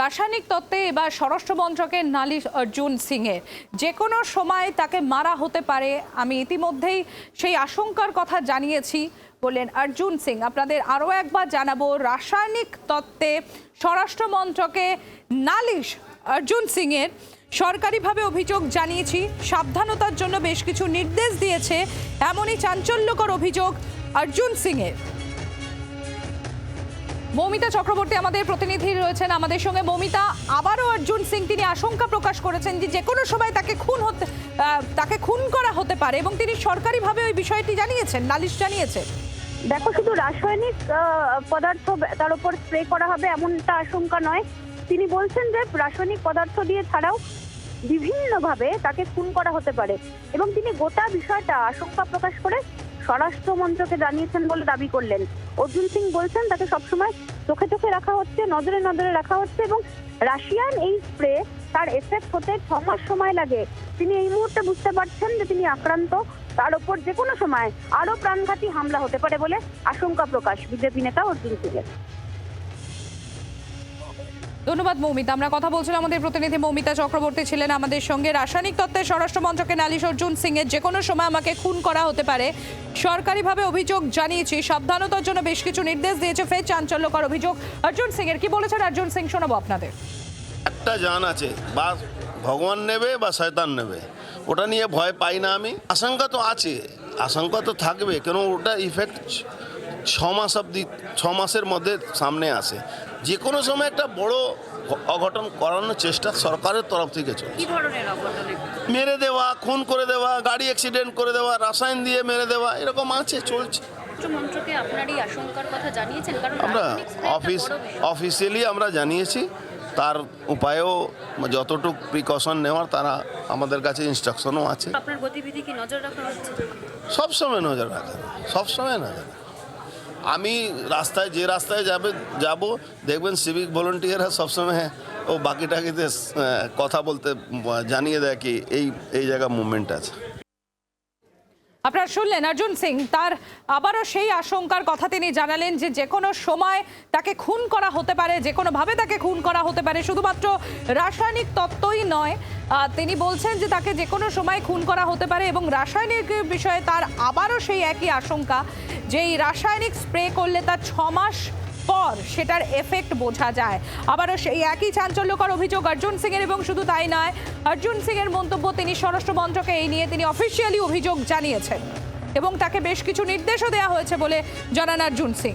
রাসায়নিক তত্ত্বে এবার স্বরাষ্ট্র মন্ত্রকের নালিশ অর্জুন সিংয়ের। যে কোনো সময় তাকে মারা হতে পারে, আমি ইতিমধ্যেই সেই আশঙ্কার কথা জানিয়েছি, বললেন অর্জুন সিং। আপনাদের আরও একবার জানাব, রাসায়নিক তত্ত্বে স্বরাষ্ট্র মন্ত্রকে নালিশ অর্জুন সিংয়ের। সরকারিভাবে অভিযোগ জানিয়েছি, সাবধানতার জন্য বেশ কিছু নির্দেশ দিয়েছে, এমনই চাঞ্চল্যকর অভিযোগ অর্জুন সিংয়ের। মৌমিতা চক্রবর্তী, আমাদের প্রতিনিধি রয়েছেন আমাদের সঙ্গে। মৌমিতা, আবারও অর্জুন সিং, তিনি আশঙ্কা প্রকাশ করেছেন যে যে কোনো সময় তাকে খুন হতে তাকে খুন করা হতে পারে এবং তিনি সরকারিভাবে ওই বিষয়টি জানিয়েছেন, নালিশ জানিয়েছেন। দেখো, শুধু রাসায়নিক পদার্থ তার উপর স্প্রে করা হবে এমনটা আশঙ্কা নয়। তিনি বলছেন যে রাসায়নিক পদার্থ দিয়ে ছাড়াও বিভিন্নভাবে তাকে খুন করা হতে পারে। এবং তিনি গোটা বিষয়টা আশঙ্কা প্রকাশ করে স্বরাষ্ট্র মন্ত্রকে জানিয়েছেন বলে দাবি করলেন। অর্জুন সিং বলছেন, তাকে সবসময় চোখে চোখে রাখা হচ্ছে, নজরে নজরে রাখা হচ্ছে এবং রাশিয়ান এই স্প্রে তার এফেক্ট হতে ছ মাস সময় লাগে। তিনি এই মুহূর্তে বুঝতে পারছেন যে তিনি আক্রান্ত। তার উপর যে কোনো সময় আরও প্রাণঘাতী হামলা হতে পারে বলে আশঙ্কা প্রকাশ বিজেপি নেতা অর্জুন সিংয়ের। ধন্যবাদ, মৌমিতা। আমরা কথা বলছিলাম আমাদের প্রতিনিধি মৌমিতা চক্রবর্তী ছিলেন আমাদের সঙ্গে। রাসায়নিক তত্ত্বের স্বরাষ্ট্র মন্ত্রকে নালিশ অর্জুন সিং এর যে কোনো সময় আমাকে খুন করা হতে পারে। সরকারিভাবে অভিযোগ জানিয়েছি, সাবধানতার জন্য বেশ কিছু নির্দেশ দিয়েছে ফের চাঞ্চল্যকর অভিযোগ। অর্জুন সিং এর কি বলেছেন? অর্জুন সিং, শোনাবো আপনাদের। একটা জান আছে, বা ভগবান নেবে বা শয়তান নেবে। ওটা নিয়ে ভয় পাই না আমি। আশঙ্কা তো আছে, আশঙ্কা তো থাকবে, কেন ওটা ইফেক্ট ছ মাস অব্দি ছ মাসের মধ্যে সামনে আসে। যে কোনো সময় একটা বড় অঘটন করানোর চেষ্টা সরকারের তরফ থেকে চলছে। মেরে দেওয়া খুন করে দেওয়া গাড়ি অ্যাক্সিডেন্ট করে দেওয়া রাসায়ন দিয়ে মেরে দেওয়া এরকম আছে চলছে। আমরা অফিস অফিসিয়ালি আমরা জানিয়েছি তার উপায়েও যতটুকু প্রিকশন নেওয়ার তারা আমাদের কাছে ইনস্ট্রাকশনও আছে। হচ্ছে? সবসময় নজর রাখা সবসময় নজর রাখা। আমি রাস্তায়, যে রাস্তায় যাবে, যাব, দেখবেন সিভিক ভলেন্টিয়াররা সবসময় ও বাকি টাকিতে কথা বলতে, জানিয়ে দেয় কি এই এই জায়গা মুভমেন্ট আছে। আপনারা শুনলেন অর্জুন সিং, তার আবারও সেই আশঙ্কার কথা তিনি জানালেন যে যে কোনো সময় তাকে খুন করা হতে পারে, যে কোনোভাবে তাকে খুন করা হতে পারে, শুধুমাত্র রাসায়নিক তত্ত্বই নয় তিনি বলছেন যে তাকে যে কোনো সময় খুন করা হতে পারে এবং রাসায়নিক বিষয়ে তার আবারও সেই একই আশঙ্কা যে এই রাসায়নিক স্প্রে করলে তার ছ মাস পর সেটার এফেক্ট বোঝা যায়। আবারও সেই একই চাঞ্চল্যকর অভিযোগ অর্জুন সিং এর এবং শুধু তাই নয়, অর্জুন সিং এর মন্তব্য তিনি স্বরাষ্ট্র মন্ত্রকে এই নিয়ে তিনি অফিসিয়ালি অভিযোগ জানিয়েছেন এবং তাকে বেশ কিছু নির্দেশও দেওয়া হয়েছে বলে জানান অর্জুন সিং।